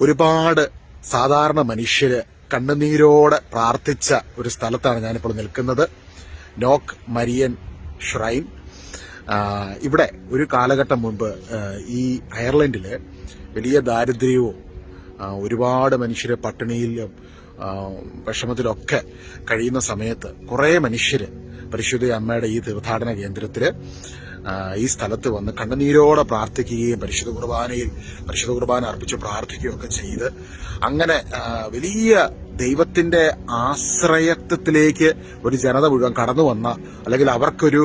ഒരുപാട് സാധാരണ മനുഷ്യര് കണ്ണുനീരോടെ പ്രാർത്ഥിച്ച ഒരു സ്ഥലത്താണ് ഞാനിപ്പോൾ നിൽക്കുന്നത്. നോക്ക് മരിയൻ ഷ്രൈൻ. ഇവിടെ ഒരു കാലഘട്ടം മുൻപ് ഈ അയർലൻഡിൽ വലിയ ദാരിദ്ര്യവും ഒരുപാട് മനുഷ്യരെ പട്ടിണിയിലും വിഷമത്തിലൊക്കെ കഴിയുന്ന സമയത്ത് കുറേ മനുഷ്യർ പരിശുദ്ധ അമ്മയുടെ ഈ തീർത്ഥാടന കേന്ദ്രത്തിൽ ഈ സ്ഥലത്ത് വന്ന് കണ്ണുനീരോടെ പ്രാർത്ഥിക്കുകയും പരിശുദ്ധ കുർബാനയിൽ പരിശുദ്ധ കുർബാന അർപ്പിച്ച് പ്രാർത്ഥിക്കുകയും ഒക്കെ ചെയ്ത് അങ്ങനെ വലിയ ദൈവത്തിന്റെ ആശ്രയത്വത്തിലേക്ക് ഒരു ജനത മുഴുവൻ കടന്നു വന്ന അല്ലെങ്കിൽ അവർക്കൊരു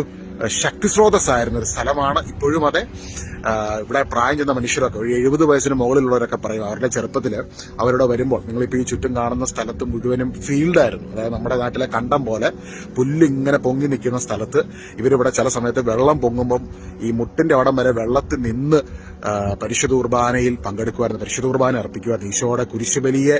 ശക്തി സ്രോതസ്സായിരുന്ന ഒരു സ്ഥലമാണ് ഇപ്പോഴും അതെ. ഇവിടെ പ്രായം ചെന്ന മനുഷ്യരൊക്കെ ഒരു എഴുപത് വയസ്സിന് മുകളിലുള്ളവരൊക്കെ പറയും അവരുടെ ചെറുപ്പത്തിൽ അവരോട് വരുമ്പോൾ നിങ്ങളിപ്പോൾ ഈ ചുറ്റും കാണുന്ന സ്ഥലത്ത് മുഴുവനും ഫീൽഡായിരുന്നു അതായത് നമ്മുടെ നാട്ടിലെ കണ്ടം പോലെ പുല്ലിങ്ങനെ പൊങ്ങി നിൽക്കുന്ന സ്ഥലത്ത് ഇവരിവിടെ ചില സമയത്ത് വെള്ളം പൊങ്ങുമ്പം ഈ മുട്ടിന്റെ അവിടം വരെ വെള്ളത്തിൽ നിന്ന് പരിശുദ്ധ കുർബാനയിൽ പങ്കെടുക്കുമായിരുന്നു പരിശുദ്ധ കുർബാന അർപ്പിക്കുവാൻ ഈശോയുടെ കുരിശുബലിയെ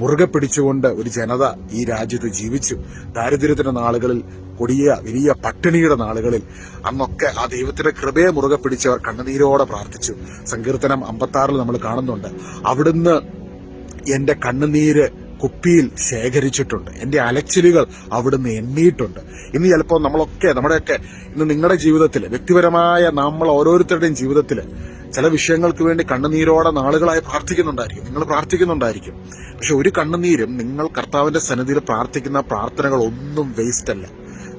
മുറുകെ പിടിച്ചുകൊണ്ട് ഒരു ജനത ഈ രാജ്യത്ത് ജീവിച്ചു. ദാരിദ്ര്യത്തിന്റെ നാളുകളിൽ കൊടിയ വലിയ പട്ടിണിയുടെ നാളുകളിൽ അന്നൊക്കെ ആ ദൈവത്തിന്റെ കൃപയെ മുറുകെ പിടിച്ചവർ കണ്ണുനീരോടെ പ്രാർത്ഥിച്ചു. സങ്കീർത്തനം അമ്പത്തി നമ്മൾ കാണുന്നുണ്ട്. അവിടുന്ന് എന്റെ കണ്ണുനീര് കുപ്പിയിൽ ശേഖരിച്ചിട്ടുണ്ട്. എന്റെ അലച്ചിലുകൾ അവിടുന്ന് എണ്ണിയിട്ടുണ്ട്. ഇന്ന് ചിലപ്പോൾ നമ്മളൊക്കെ നമ്മുടെയൊക്കെ ഇന്ന് നിങ്ങളുടെ ജീവിതത്തിൽ വ്യക്തിപരമായ നമ്മൾ ഓരോരുത്തരുടെയും ജീവിതത്തിൽ ചില വിഷയങ്ങൾക്ക് വേണ്ടി കണ്ണുനീരോടെ നാളുകളായി പ്രാർത്ഥിക്കുന്നുണ്ടായിരിക്കും. നിങ്ങൾ പ്രാർത്ഥിക്കുന്നുണ്ടായിരിക്കും. പക്ഷെ ഒരു കണ്ണുനീരും നിങ്ങൾ കർത്താവിന്റെ സന്നിധിയിൽ പ്രാർത്ഥിക്കുന്ന പ്രാർത്ഥനകൾ ഒന്നും വേസ്റ്റ് അല്ല.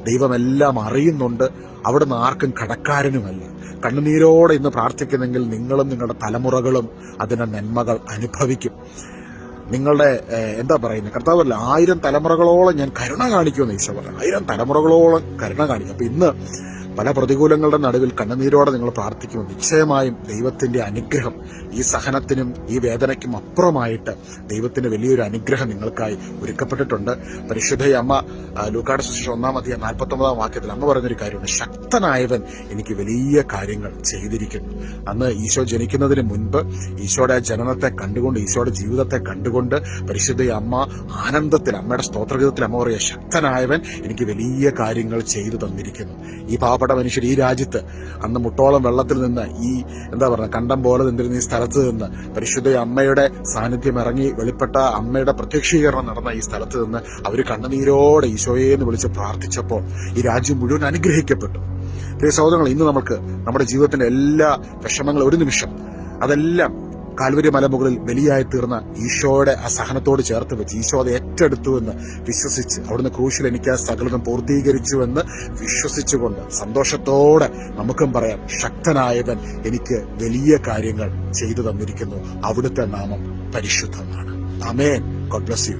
ദൈവമെല്ലാം അറിയുന്നുണ്ട്. അവിടുന്ന് ആർക്കും കടക്കാരനുമല്ല. കണ്ണുനീരോടെ ഇന്ന് പ്രാർത്ഥിക്കുന്നെങ്കിൽ നിങ്ങളും നിങ്ങളുടെ തലമുറകളും അതിന്റെ നന്മകൾ അനുഭവിക്കും. നിങ്ങളുടെ എന്താ പറയുന്നത് കർത്താവല്ല ആയിരം തലമുറകളോളം ഞാൻ കരുണ കാണിക്കുമെന്ന് ഈശോ പറഞ്ഞു. ആയിരം തലമുറകളോളം കരുണ കാണിക്കും. അപ്പൊ ഇന്ന് പല പ്രതികൂലങ്ങളുടെ നടുവിൽ കണ്ണുനീരോടെ നിങ്ങൾ പ്രാർത്ഥിക്കുമ്പോൾ നിശ്ചയമായും ദൈവത്തിന്റെ അനുഗ്രഹം ഈ സഹനത്തിനും ഈ വേദനയ്ക്കും അപ്പുറമായിട്ട് ദൈവത്തിന്റെ വലിയൊരു അനുഗ്രഹം നിങ്ങൾക്കായി ഒരുക്കപ്പെട്ടിട്ടുണ്ട്. പരിശുദ്ധ അമ്മ ലൂക്കാട് സുശേഷം ഒന്നാം അധികം നാൽപ്പത്തി ഒമ്പതാം വാക്യത്തിൽ അമ്മ പറഞ്ഞൊരു കാര്യമുണ്ട്. ശക്തനായവൻ എനിക്ക് വലിയ കാര്യങ്ങൾ ചെയ്തിരിക്കുന്നു അന്ന് ഈശോ ജനിക്കുന്നതിന് മുൻപ് ഈശോയുടെ ജനനത്തെ കണ്ടുകൊണ്ട് ഈശോയുടെ ജീവിതത്തെ കണ്ടുകൊണ്ട് പരിശുദ്ധ അമ്മ ആനന്ദത്തിൽ അമ്മയുടെ സ്തോത്രഗീതത്തിൽ അമ്മ പറയുക ശക്തനായവൻ എനിക്ക് വലിയ കാര്യങ്ങൾ ചെയ്തു തന്നിരിക്കുന്നു. ഈ പാവപ്പെട്ട മനുഷ്യർ ഈ രാജ്യത്ത് അന്ന് മുട്ടോളം വെള്ളത്തിൽ നിന്ന് ഈ എന്താ പറയുക കണ്ടം പോലെ നിന്നിരുന്ന ഈ സ്ഥലത്ത് നിന്ന് പരിശുദ്ധ അമ്മയുടെ സാന്നിധ്യം ഇറങ്ങി വെളിപ്പെട്ട അമ്മയുടെ പ്രത്യക്ഷീകരണം നടന്ന ഈ സ്ഥലത്ത് നിന്ന് അവർ കണ്ണുനീരോടെ ഈശോയെ എന്ന് വിളിച്ച് പ്രാർത്ഥിച്ചപ്പോൾ ഈ രാജ്യം മുഴുവൻ അനുഗ്രഹിക്കപ്പെട്ടു. പ്രിയ സഹോദരങ്ങൾ ഇന്ന് നമുക്ക് നമ്മുടെ ജീവിതത്തിന്റെ എല്ലാ വിഷമങ്ങളും ഒരു നിമിഷം അതെല്ലാം കാൽവരി മലമുകളിൽ ബലിയായി തീർന്ന ഈശോയുടെ ആ സഹനത്തോട് ചേർത്ത് വെച്ച് ഈശോ അത് ഏറ്റെടുത്തു എന്ന് വിശ്വസിച്ച് അവിടുന്ന് ക്രൂശിൽ എനിക്ക് ആ സകലതും പൂർത്തീകരിച്ചുവെന്ന് വിശ്വസിച്ചുകൊണ്ട് സന്തോഷത്തോടെ നമുക്കും പറയാം ശക്തനായവൻ എനിക്ക് വലിയ കാര്യങ്ങൾ ചെയ്തു തന്നിരിക്കുന്നു. അവിടുത്തെ നാമം പരിശുദ്ധമാണ്. Amen God bless you